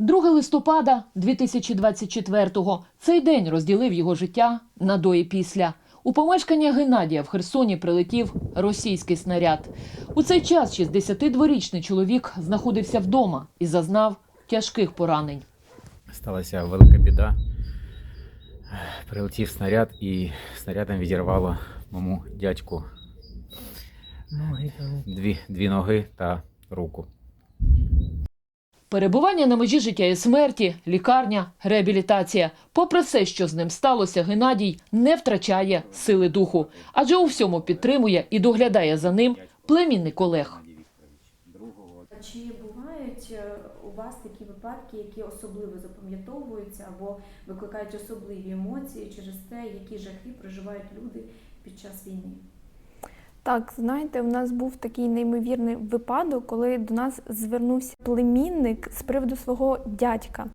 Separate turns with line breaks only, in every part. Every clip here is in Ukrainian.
2 листопада 2024-го. Цей день розділив його життя на до і після. У помешкання Геннадія в Херсоні прилетів російський снаряд. У цей час 62-річний чоловік знаходився вдома і зазнав тяжких поранень.
Сталася велика біда. Прилетів снаряд і снарядом відірвало моєму дядьку дві, дві ноги та руку.
Перебування на межі життя і смерті, лікарня, реабілітація. Попри все, що з ним сталося, Геннадій не втрачає сили духу, адже у всьому підтримує і доглядає за ним племінник Олег.
Чи бувають е, у вас такі випадки, які особливо запам'ятовуються або викликають особливі емоції через те, які жахи проживають люди під час війни?
Так, знаєте, у нас був такий неймовірний випадок, коли до нас звернувся племінник з приводу свого дядька.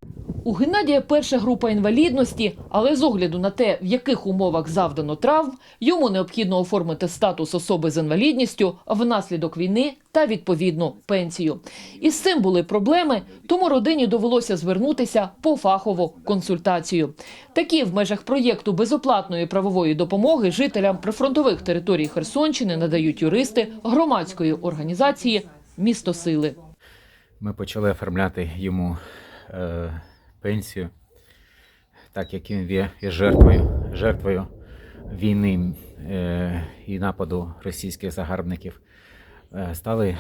У Геннадія перша група інвалідності, але з огляду на те, в яких умовах завдано травм, йому необхідно оформити статус особи з інвалідністю внаслідок війни та відповідну пенсію. Із цим були проблеми, тому родині довелося звернутися по фахову консультацію. Такі в межах проєкту безоплатної правової допомоги жителям прифронтових територій Херсонщини надають юристи громадської організації Місто Сили.
Ми почали оформляти йому е, пенсію, так як він є, жертвою, жертвою війни е, і нападу російських загарбників. Е, стали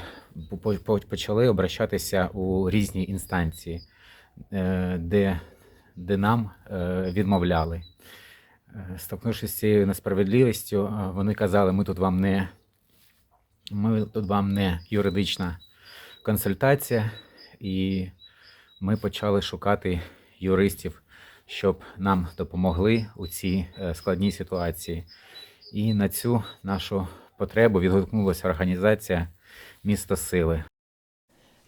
по- по- почали обращатися у різні інстанції, е, де, де нам відмовляли. Столкнувшись з цією несправедливістю, вони казали, ми тут вам не, ми тут вам не юридична консультація, і ми почали шукати юристів, щоб нам допомогли у цій е, складній ситуації. І на цю нашу потребу відгукнулася організація Місто Сили.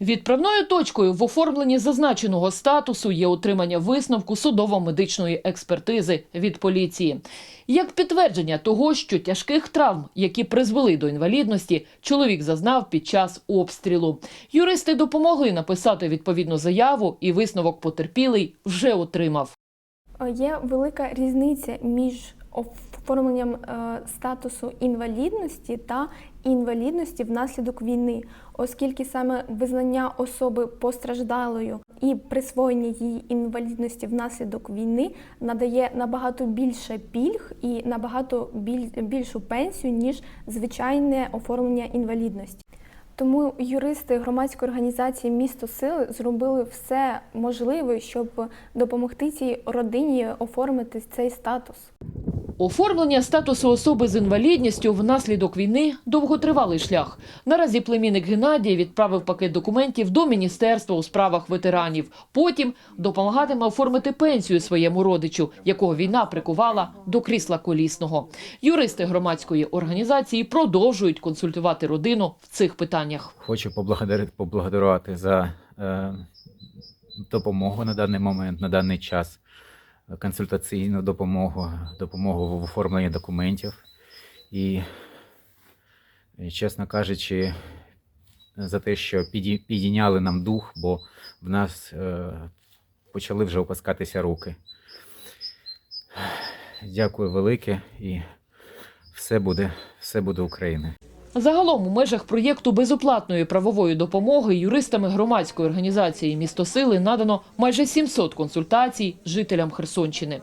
Відправною точкою в оформленні зазначеного статусу є отримання висновку судово-медичної експертизи від поліції. Як підтвердження того, що тяжких травм, які призвели до інвалідності, чоловік зазнав під час обстрілу. Юристи допомогли написати відповідну заяву, і висновок потерпілий вже отримав.
Є велика різниця між оформленням е, статусу інвалідності та інвалідності внаслідок війни, оскільки саме визнання особи постраждалою і присвоєння їй інвалідності внаслідок війни надає набагато більше пільг і набагато біль- більшу пенсію, ніж звичайне оформлення інвалідності. Тому юристи громадської організації Місто Сили зробили все можливе, щоб допомогти цій родині оформити цей статус.
Оформлення статусу особи з інвалідністю внаслідок війни довготривалий шлях. Наразі племінник Геннадій відправив пакет документів до Міністерства у справах ветеранів. Потім допомагатиме оформити пенсію своєму родичу, якого війна прикувала до крісла колісного. Юристи громадської організації продовжують консультувати родину в цих питаннях.
Хочу поблагодарити, поблагодарувати за е, допомогу на даний момент, на даний час, консультаційну допомогу, допомогу в оформленні документів. І, чесно кажучи, за те, що підійняли нам дух, бо в нас е, почали вже опускатися руки. Дякую велике і все буде, все буде Україна.
Загалом у межах проєкту безоплатної правової допомоги юристами громадської організації Місто Сили надано майже 700 консультацій жителям Херсонщини.